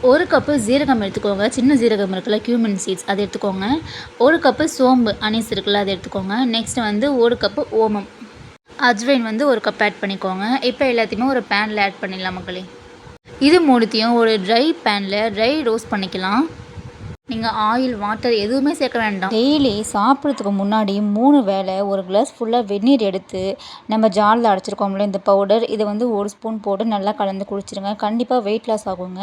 ஒரு கப்பு ஜீரகம் எடுத்துக்கோங்க. சின்ன ஜீரகம் இருக்குல்ல கியூமன் சீட்ஸ் அது எடுத்துக்கோங்க. ஒரு கப்பு சோம்பு அனீஸ் இருக்குல்ல அது எடுத்துக்கோங்க. நெக்ஸ்ட் வந்து ஒரு கப்பு ஓமம். அஜ்வைன் வந்து ஒரு கப் ஆட் பண்ணிக்கோங்க. இப்போ எல்லாத்தையுமே ஒரு பேனில் ஆட் பண்ணிடலாம் மக்களே. இது மூணுத்தையும் ஒரு ட்ரை பேனில் ட்ரை ரோஸ்ட் பண்ணிக்கலாம். நீங்கள் ஆயில் வாட்டர் எதுவுமே சேர்க்க வேண்டாம். டெய்லி சாப்பிட்றதுக்கு முன்னாடி மூணு வேளை ஒரு கிளாஸ் ஃபுல்லாக வெந்நீர் எடுத்து நம்ம ஜாலில் அடைச்சிருக்கோம்ல இந்த பவுடர் இதை வந்து ஒரு ஸ்பூன் போட்டு நல்லா கலந்து குடிச்சிருங்க. கண்டிப்பாக வெயிட் லாஸ் ஆகுங்க.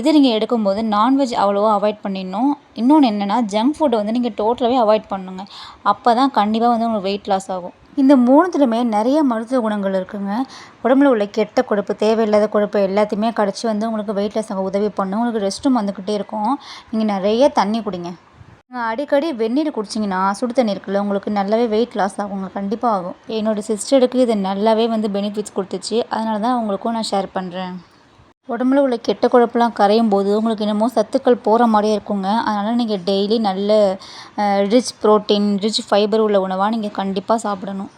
இதை நீங்கள் எடுக்கும்போது நான்வெஜ் அவ்வளோவா அவாய்ட் பண்ணிடணும். இன்னொன்று என்னென்னா ஜங்க் ஃபுட்டை வந்து நீங்கள் டோட்டலாகவே அவாய்ட் பண்ணுங்க. அப்போ தான் கண்டிப்பாக வந்து உங்களுக்கு வெயிட் லாஸ் ஆகும். இந்த மூணுத்துலையுமே நிறைய மருத்துவ குணங்கள் இருக்குங்க. உடம்புல உள்ள கெட்ட கொழுப்பு தேவையில்லாத கொழுப்பு எல்லாத்தையுமே கடிச்சு வந்து உங்களுக்கு வெயிட் லாஸ் ஆக உதவி பண்ணும். உங்களுக்கு ரெஸ்ட்டும் வந்துக்கிட்டே இருக்கும். நீங்கள் நிறைய தண்ணி குடிங்க. நீங்கள் அடிக்கடி வெந்நீர் குடிச்சிங்கன்னா சுடு தண்ணி இருக்குல்ல உங்களுக்கு நல்லாவே வெயிட் லாஸ் ஆகுங்க. கண்டிப்பாக ஆகும். என்னோடய சிஸ்டருக்கு இது நல்லாவே வந்து பெனிஃபிட்ஸ் கொடுத்துச்சு. அதனால தான் உங்களுக்கும் நான் ஷேர் பண்ணுறேன் உடம்புல உள்ள கெட்ட கொழுப்புலாம் கரையும் போது உங்களுக்கு என்னமோ சத்துக்கள் போகிற மாதிரியே இருக்குங்க. அதனால் நீங்கள் டெய்லி நல்ல ரிச் ப்ரோட்டீன் ரிச் ஃபைபர் உள்ள உணவாக நீங்கள் கண்டிப்பாக சாப்பிடணும்.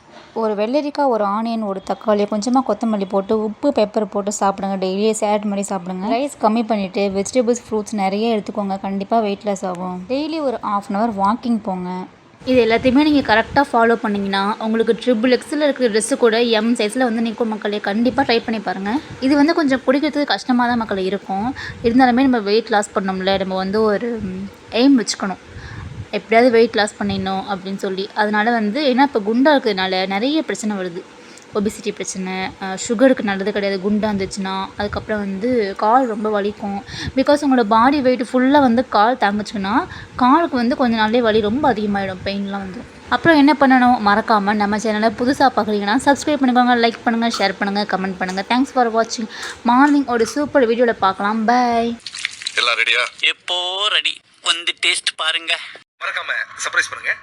ஒரு வெள்ளரிக்காய் ஒரு ஆனியன் ஒரு தக்காளி கொஞ்சமாக கொத்தமல்லி போட்டு உப்பு பெப்பர் போட்டு சாப்பிடுங்க. டெய்லியே சேலட் மாதிரி சாப்பிடுங்க. ரைஸ் கம்மி பண்ணிவிட்டு வெஜிடபிள்ஸ் ஃப்ரூட்ஸ் நிறைய எடுத்துக்கோங்க. கண்டிப்பாக வெயிட் லாஸ் ஆகும். டெய்லி ஒரு ஆஃப் அன் ஹவர் வாக்கிங் போங்க. இது எல்லாத்தையுமே நீங்கள் கரெக்டாக ஃபாலோ பண்ணிங்கன்னா உங்களுக்கு ட்ரிபிள் எக்ஸில் இருக்கிற ட்ரெஸ்ஸு கூட எம் சைஸில் வந்து நிற்கும் மக்களே கண்டிப்பாக ட்ரை பண்ணி பாருங்கள் இது வந்து கொஞ்சம் பிடிக்கிறதுக்கு கஷ்டமாக தான் மக்கள் இருக்கும். இருந்தாலுமே நம்ம வெயிட் லாஸ் பண்ணோம்ல நம்ம வந்து ஒரு எய்ம் வச்சுக்கணும். எப்படியாவது வெயிட் லாஸ் பண்ணிடணும் அப்படின்னு சொல்லி. அதனால் வந்து ஏன்னா இப்போ குண்டாக இருக்கிறதுனால நிறைய பிரச்சனை வருது. ஒபிசிட்டி பிரச்சனை சுகருக்கு நல்லது கிடையாது குண்டாக இருந்துச்சுன்னா அதுக்கப்புறம் வந்து கால் ரொம்ப வலிக்கும். பிகாஸ் உங்களோட பாடி வெயிட் ஃபுல்லாக வந்து கால் தாங்குச்சுன்னா காலுக்கு வந்து கொஞ்ச நாள்லேயே வலி ரொம்ப அதிகமாகிடும் பெயின்லாம் வந்து. அப்புறம் என்ன பண்ணணும்? மறக்காமல் நம்ம சேனலை புதுசாக பார்க்குறீங்கன்னா சப்ஸ்கிரைப் பண்ணிக்கோங்க லைக் பண்ணுங்கள் ஷேர் பண்ணுங்கள் கமெண்ட் பண்ணுங்கள் தேங்க்ஸ் ஃபார் வாட்சிங் மார்னிங் ஒரு சூப்பர் வீடியோவில் பார்க்கலாம். பை எல்லாம் ரெடியா எப்போ ரெடி வந்து டேஸ்ட் பாருங்க. மறக்காம சர்ப்ரைஸ் பண்ணுங்க.